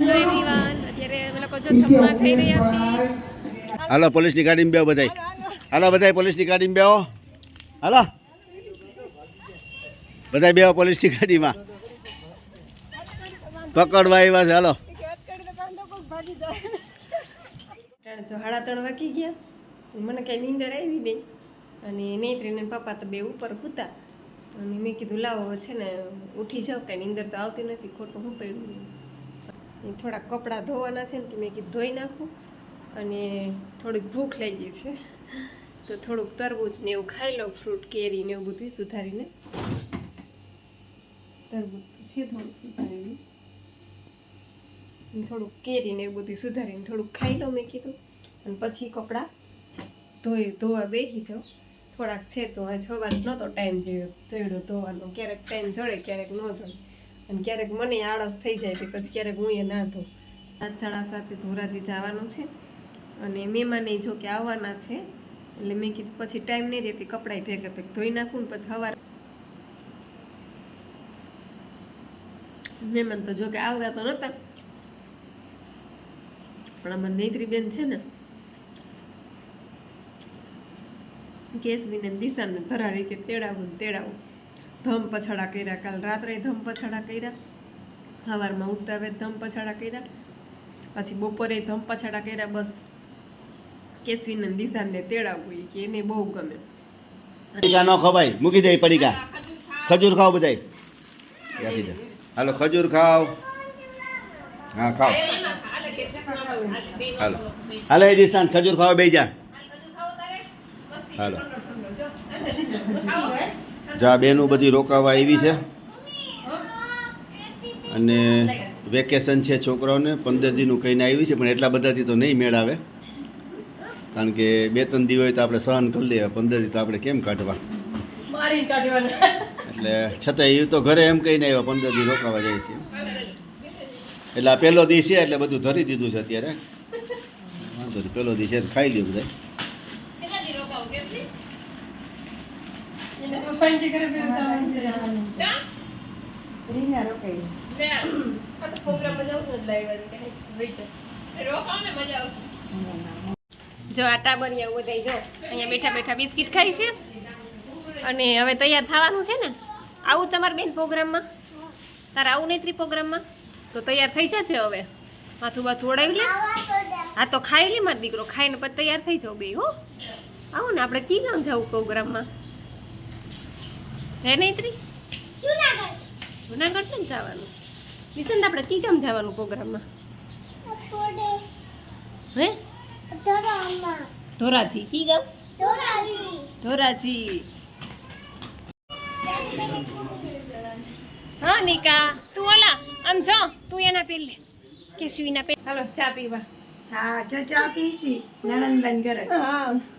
Hello everyone અત્યારે અમે લોકો બધા જમવા જઈ રહ્યા છીએ. હાલો પોલીસની ગાડીમાં બેહો બધાય. હાલો બધાય પોલીસની ગાડીમાં બેહો. હાલો. બધાય બેહો પોલીસની ગાડીમાં. પકડવા આવ્યા છે હાલો. ત્રણ જો સાડા ત્રણ વાગી ગયા. મને કાંઈ નીંદર આવી નહીં. અને નેત્રીને ને પપ્પા તો બે ઉપર હતા. અને મેં કીધું લાવો છે ને ઉઠી જાવ કાંઈ નીંદર તો આવતી નથી ખોટું હું પડ્યું? એ થોડાક કપડાં ધોવાના છે ને તો મેં કીધું ધોઈ નાખું અને થોડીક ભૂખ લાગી છે. તો થોડુંક તરબૂચ ને એવું ખાઈ લઉં, ફ્રૂટ, કેરી ને એવું બધું સુધારીને. તરબૂચ છે થોડુંક સુધારીને. થોડુંક કેરીને એવું બધું સુધારીને થોડુંક ખાઈ લઉં મેં કીધું. અને પછી કપડાં ધોઈ, ધોવા બેસી જાઉં. થોડાક છે તો આજ સવાર નહોતો ટાઈમ જેવો જોયડો ધોવાનો. ક્યારેક ટાઈમ જડે, ક્યારેક ન જડે. અને ક્યારેક મને આળસ થઈ જાય તો પછી ક્યારેક હું એ ના ધોઉં. સાત સાડા સાતે ધોરાજી જવાનું છે અને મહેમાને જો કે આવવાના છે, એટલે મેં કીધું પછી ટાઈમ નહીં રહેતી કપડાં ભેગા ભેગ ધોઈ નાખું ને પછી સવાર મહેમાન તો જો કે આવતા તો નહોતા પણ અમારી નૈત્રી બેન છે ને કેસ વિને દિશાને ધરાવી કે તેડાવું તેડાવું. ધમ પછાડા કર્યા. કાલ રાત્રે ધમ પછાડા કર્યા. સવારમાં ઉઠતા હવે ધમ પછાડા કર્યા. પછી બપોરે ધમ પછાડા કર્યા બસ. કેસવીને દિશાને તેડાવવું કે એને બહુ ગમે. પડીકા ન ખવાય. મૂકી દે પડીકા. ખજૂર ખાઓ બધાય. હાલો, ખજૂર ખાઓ. હા, ખાઓ. હાલો. હાલો, એ દિશાન, ખજૂર ખાઓ બે જા. હાલો. જા બેનું બધી રોકાવા આવી છે. અને વેકેશન છે છોકરાઓને પંદર દિનનું કહીને આવી છે પણ એટલા બધાથી તો નહીં મેળાવે. કારણ કે બે ત્રણ દિવસ હોય તો આપણે સહન કરી લઈએ પંદર દી તો આપણે કેમ કાઢવા? એટલે છતાં એ તો ઘરે એમ કહીને આવ્યા પંદર દી રોકાવા જાય છે. એટલે આ પહેલો દી છે એટલે બધું ધરી દીધું છે અત્યારે. વાંધો નહીં પહેલો દી છે ખાઈ લીધું બધા જો આ ટાબરિયા બધા જો. અહીંયા બેઠા બેઠા બિસ્કિટ ખાય છે. અને હવે તૈયાર થવાનું છે ને. આવું તમારે બેન પ્રોગ્રામમાં? તારે આવું નહીં ત્રી પ્રોગ્રામમાં? તો તૈયાર થઈ જશે હવે. માથું બાથું ઓળાવી લે. હા તો ખાઈ લે મારો દીકરો. ખાઈને પછી તૈયાર થઈ જાવ બે, હો. આવું ને, આપણે કી ગામ જવું પ્રોગ્રામમાં? હે નૈત્રી? જુનાગઢ ને જવાનું? નિશંત આપણે કી ગામ જવાનું પ્રોગ્રામમાં? હે? ધોરાજી. કી ગામ? ધોરાજી. હા, નિકા, તું ઓલા, આમ જો, તું એના પેલ. કેશવીના પેલે. હાલો, ચા પીવા.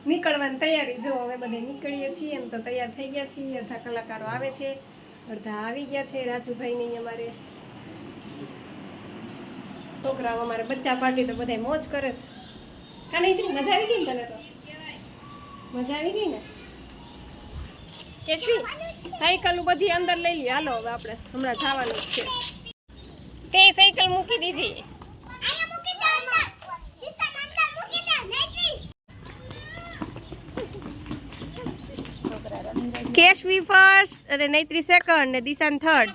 નીકળવાની તૈયારી. જો હવે બધે નીકળીએ છીએ, એમ તો તૈયાર થઈ ગયા છીએ. અડધા કલાકારો આવે છે, અડધા આવી ગયા છે, રાજુભાઈ ની અમારે. છોકરાઓ અમારે બચ્ચા પાર્ટી તો બધા મોજ કરે છે. કાને મજા આવી ગઈ ને તને તો? મજા આવી ગઈ ને? કેશવી, સાયકલ બધી અંદર લઈ લઈએ હાલો, હવે આપણે હમણાં જવાનું છે. તે સાયકલ મૂકી દીધી. કેશવી ફર્સ્ટ અને નૈત્રી સેકન્ડ ને દિશાન થર્ડ.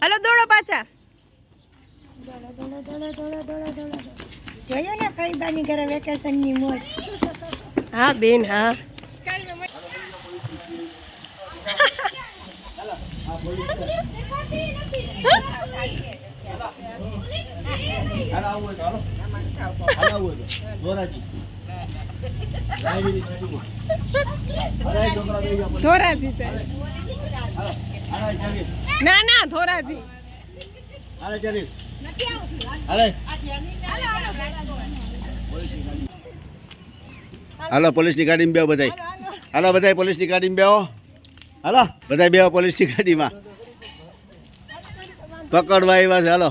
હાલો દોડો પાછા. જોયો ને ફઈબાની ઘરે વેકેશનની મોજ? હા બેન હા. હાલો આવું હાલો. હાલો આવું તો ધોરાજી છે. ની, ના, ધોરાજી. હાલો ચાલી હાલે હાલો પોલીસની ગાડીમાં બેહો બધાય. હાલો, બધાય પોલીસની ગાડીમાં બેહો. હાલો, બધાય બેહો પોલીસની ગાડીમાં. પકડવા આવ્યા છે, હાલો.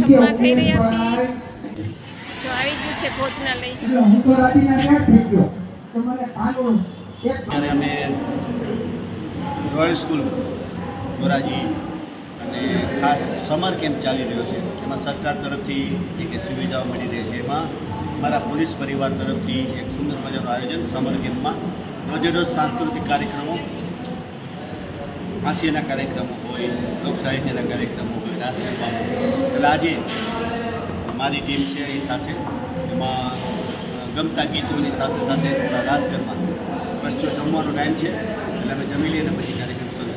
જમવા જઈ રહ્યા છીએ અમે રોયલ સ્કૂલ ધોરાજી અને ખાસ સમર કેમ્પ ચાલી રહ્યો છે. એમાં સરકાર તરફથી જે સુવિધાઓ મળી રહી છે. એમાં મારા પોલીસ પરિવાર તરફથી એક સુંદર મજાનું આયોજન સમર કેમ્પમાં રોજે રોજ સાંસ્કૃતિક કાર્યક્રમો, હાસ્યના કાર્યક્રમો હોય લોક સાહિત્યના કાર્યક્રમો રાસ એટલે આજે મારી ટીમ છે એ સાથે. એમાં ગમતા ગીતોની સાથે સાથે થોડા રાસ ગરબા બસ જો જમવાનો ટાઈમ છે. એટલે અમે જમી લઈએ ને પછી કાર્યક્રમ શરૂ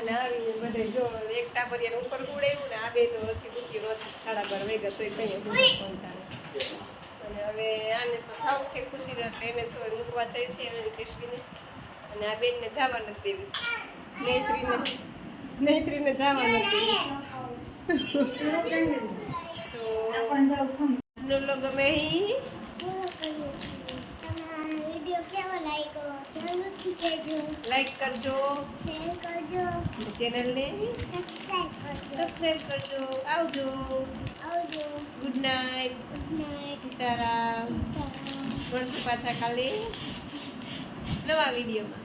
અને આવીને બધે જો એક ટાબરિયાને ઉપર ઉડાવ્યું ને આ બે તો હજી મૂક્યું નહોતું સાડા બાર વાગ્યા તોય અને હવે આને તો જાવું છે ખુશી એટલે એને જો મૂકવા જાય છે કેશવીને. અને આ બેનને જવા નથી દેવી. નેત્રીને નેત્રીને જવા નથી દેવી. તો નુલો ગમે લાઈક કરજો. શેર કરજો. ચેનલને. સબસ્ક્રાઈબ કરજો આવજો. આવજો. Good night good night Sitaram. મળશું પાછા કાલે નવા વિડીયોમાં.